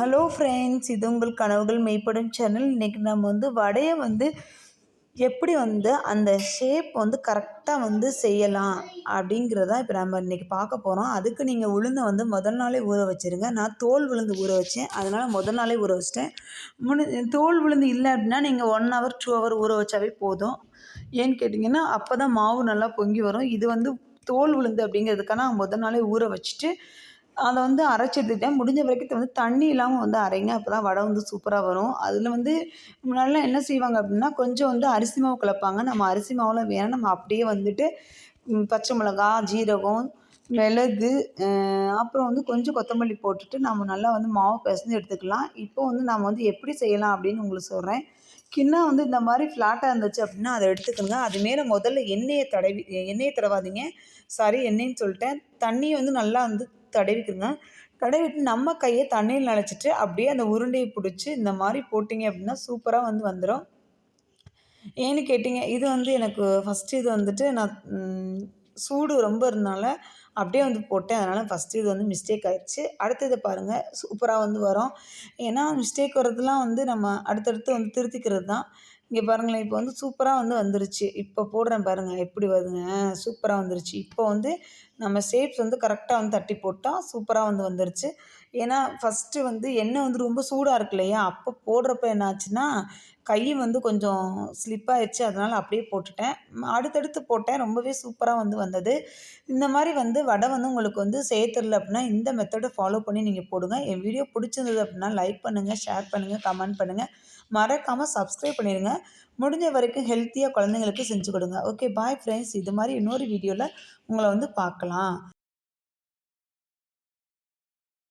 Hello friends இது உங்கள் கனவுகள் மெய்ப்படும் சேனல் இன்றைக்கி நம்ம வந்து வடையை வந்து எப்படி வந்து அந்த ஷேப் வந்து கரெக்டாக வந்து செய்யலாம் அப்படிங்கிறதா இப்போ நம்ம இன்றைக்கி பார்க்க போகிறோம் அதுக்கு நீங்கள் உளுந்தை வந்து முதல் நாளே ஊற வச்சுருங்க. நான் தோல் விழுந்து ஊற வச்சேன். அதனால் முதல் நாளே ஊற வச்சிட்டேன். முன்னு தோல் விழுந்து இல்லை அப்படின்னா நீங்கள் ஒன் ஹவர் டூ ஹவர் ஊற வச்சாவே போதும். ஏன்னு கேட்டிங்கன்னா அப்போ தான் மாவு நல்லா பொங்கி வரும். இது வந்து தோல் விழுந்து அப்படிங்கிறதுக்கான முதல் நாளே ஊற வச்சுட்டு அதை வந்து அரைச்சி எடுத்துக்கிட்டேன். முடிஞ்ச வரைக்கும் வந்து தண்ணி இல்லாமல் வந்து அரைங்க. அப்போ தான் வடை வந்து சூப்பராக வரும். அதில் வந்து முன்னாடிலாம் என்ன செய்வாங்க அப்படின்னா கொஞ்சம் வந்து அரிசி மாவு கலப்பாங்க. நம்ம அரிசி மாவுலாம் வேணாம் நம்ம அப்படியே வந்துட்டு பச்சை மிளகா ஜீரகம் மிளகு அப்புறம் வந்து கொஞ்சம் கொத்தமல்லி போட்டுட்டு நம்ம நல்லா வந்து மாவு பிசைஞ்சு எடுத்துக்கலாம். இப்போ வந்து நம்ம வந்து எப்படி செய்யலாம் அப்படின்னு உங்களுக்கு சொல்கிறேன் கிண்ணம் வந்து இந்த மாதிரி ஃப்ளாட்டாக இருந்துச்சு அப்படின்னா அதை எடுத்துக்கோங்க. அது மேலே முதல்ல எண்ணெயை தடவி எண்ணெயை தடவாதீங்க. சாரி எண்ணெய்ன்னு சொல்லிட்டேன். தண்ணியை வந்து நல்லா வந்து தடவிக்குங்க தடவிட்டு நம்ம கையை தண்ணியில் நினச்சிட்டு அப்படியே அந்த உருண்டையை பிடிச்சி இந்த மாதிரி போட்டிங்க அப்படின்னா சூப்பராக வந்து வந்துடும் ஏன்னு கேட்டிங்க இது வந்து எனக்கு ஃபஸ்ட்டு இது வந்துட்டு நான் சூடு ரொம்ப இருந்தனால அப்படியே வந்து போட்டேன். அதனால் ஃபஸ்ட்டு இது வந்து மிஸ்டேக் ஆகிடுச்சு அடுத்தது பாருங்கள் சூப்பராக வந்து வரும். ஏன்னா மிஸ்டேக் வர்றதுலாம் வந்து நம்ம அடுத்தடுத்து வந்து திருத்திக்கிறது தான். இங்கே பாருங்களேன் இப்போ வந்து சூப்பராக வந்து வந்துருச்சு. இப்போ போடுறேன் பாருங்கள் எப்படி வருதுங்க? சூப்பராக வந்துருச்சு. இப்போ வந்து நம்ம ஷேப்ஸ் வந்து கரெக்டாக வந்து தட்டி போட்டால் சூப்பராக வந்து வந்துருச்சு. ஏன்னா ஃபஸ்ட்டு வந்து எண்ணெய் வந்து ரொம்ப சூடாக இருக்கு இல்லையா? அப்போ போடுறப்ப என்னாச்சுன்னா கை வந்து கொஞ்சம் ஸ்லிப் ஆயிடுச்சு. அதனால் அப்படியே போட்டுட்டேன். அடுத்தடுத்து போட்டேன். ரொம்பவே சூப்பராக வந்து வந்தது. இந்த மாதிரி வந்து வடை வந்து உங்களுக்கு வந்து செய்ய தெரில அப்படின்னா இந்த மெத்தடை ஃபாலோ பண்ணி நீங்கள் போடுங்க. என் வீடியோ பிடிச்சிருந்தது அப்படின்னா லைக் பண்ணுங்கள் ஷேர் பண்ணுங்கள் கமெண்ட் பண்ணுங்கள் மறக்காமல் சப்ஸ்கிரைப் பண்ணிடுங்க முடிஞ்ச வரைக்கும் ஹெல்த்தியாக குழந்தைங்களுக்கு செஞ்சு கொடுங்க. ஓகே பாய் ஃப்ரெண்ட்ஸ் இது மாதிரி இன்னொரு வீடியோவில் உங்களை வந்து பார்க்கலாம். 啊。